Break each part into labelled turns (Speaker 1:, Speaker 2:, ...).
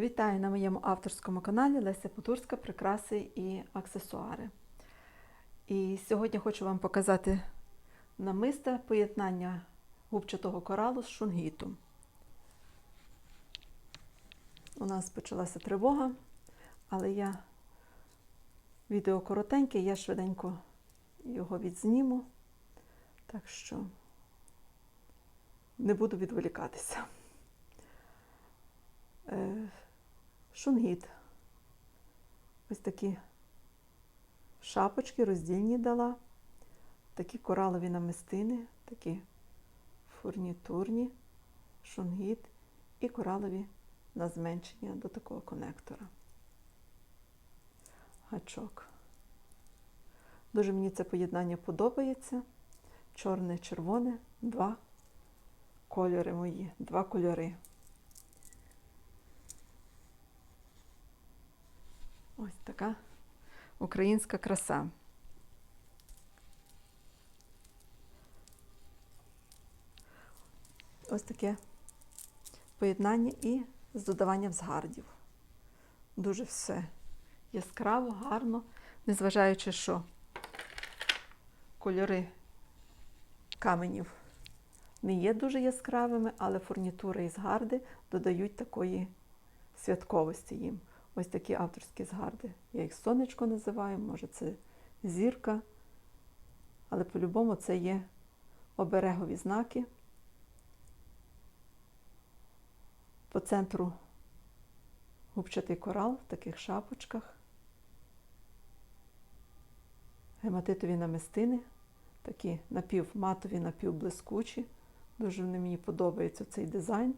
Speaker 1: Вітаю на моєму авторському каналі Леся Потурська Прикраси і аксесуари. І сьогодні хочу вам показати намисте поєднання губчатого коралу з шунгітом. У нас почалася тривога, але я відео коротеньке, я швиденько його відзніму, так що не буду відволікатися. Шунгіт. Ось такі шапочки роздільні дала, такі коралові намистини, такі фурнітурні, шунгіт і коралові на зменшення до такого конектора. Гачок. Дуже мені це поєднання подобається. Чорне, червоне, два кольори мої, два кольори. Ось така українська краса. Ось таке поєднання і з додаванням згардів. Дуже все яскраво, гарно, незважаючи, що кольори каменів не є дуже яскравими, але фурнітура і згарди додають такої святковості їм. Ось такі авторські згарди. Я їх сонечко називаю, може це зірка. Але по-любому це є оберегові знаки. По центру губчатий корал в таких шапочках. Гематитові намистини, такі напівматові, напівблискучі. Дуже мені подобається цей дизайн.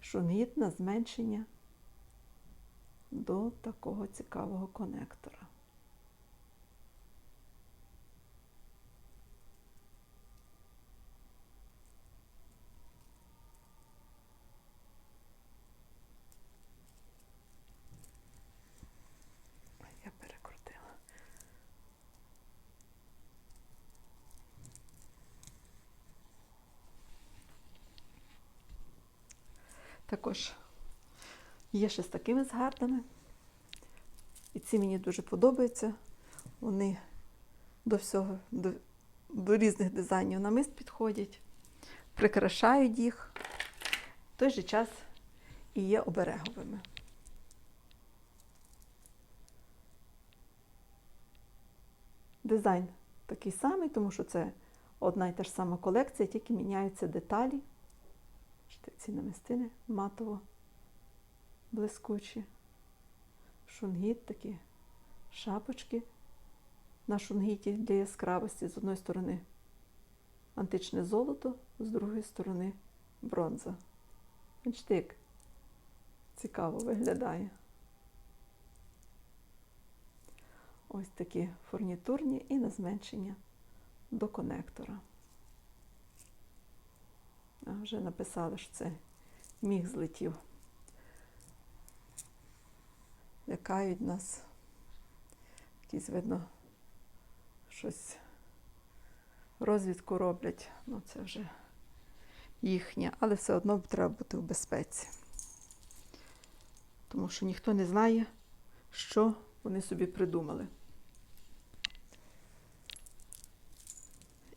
Speaker 1: Шунгіт на зменшення до такого цікавого конектора. Також Є ще з такими згардами. І ці мені дуже подобаються. Вони до всього, до, до різних дизайнів намист підходять, прикрашають їх, в той же час і є обереговими. Дизайн такий самий, тому що це одна і та ж сама колекція, тільки міняються деталі. Ці намистини матово блискучі. Шунгіт такі шапочки на шунгіті для яскравості. З одної сторони античне золото, з другої сторони бронза. Бачите, цікаво виглядає. Ось такі фурнітурні і на зменшення до конектора. А вже написали, що це міг злетів лякають нас. Якісь, видно, щось розвідку роблять. Ну, це вже їхнє, але все одно треба бути в безпеці. Тому що ніхто не знає, що вони собі придумали.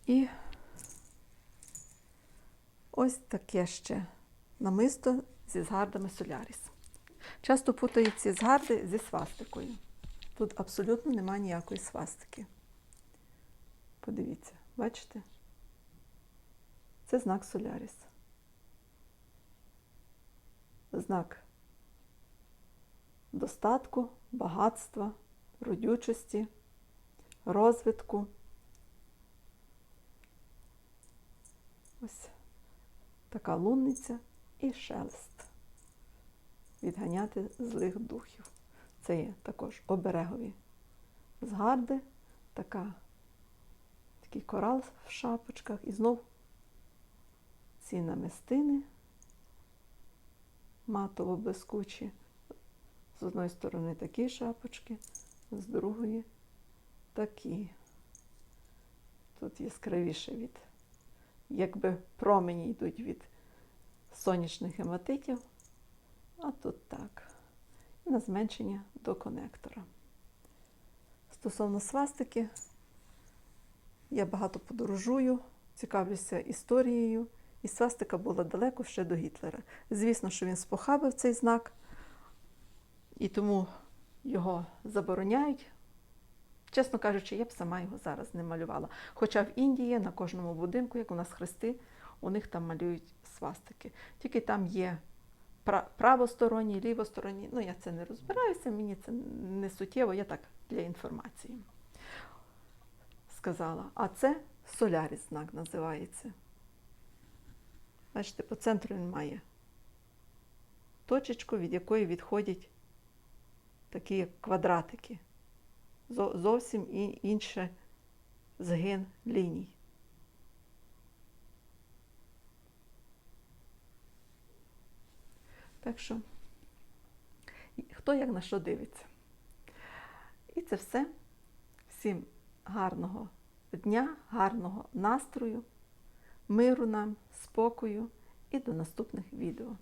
Speaker 1: І ось таке ще намисто зі згардами Соляріс. Часто путають ці згарди зі свастикою. Тут абсолютно немає ніякої свастики. Подивіться, бачите? Це знак Соляріс. Знак достатку, багатства, родючості, розвитку. Ось така лунниця і шелест відганяти злих духів. Це є також оберегові згарди, така, такий корал в шапочках. І знов ці намистини матово блискучі. З одної сторони такі шапочки, з другої такі. Тут яскравіше від, якби промені йдуть від сонячних гематитів, А тут так. І на зменшення до конектора. Стосовно свастики, я багато подорожую, цікавлюся історією, і свастика була далеко ще до Гітлера. Звісно, що він спохабив цей знак, і тому його забороняють. Чесно кажучи, я б сама його зараз не малювала. Хоча в Індії на кожному будинку, як у нас хрести, у них там малюють свастики. Тільки там є пра- правосторонні, лівосторонні. Ну, я це не розбираюся, мені це не суттєво, я так для інформації сказала. А це соляріс знак називається. Бачите, по центру він має точечку, від якої відходять такі квадратики. Зовсім інше згин ліній. Так що, хто як на що дивиться. І це все. Всім гарного дня, гарного настрою, миру нам, спокою і до наступних відео.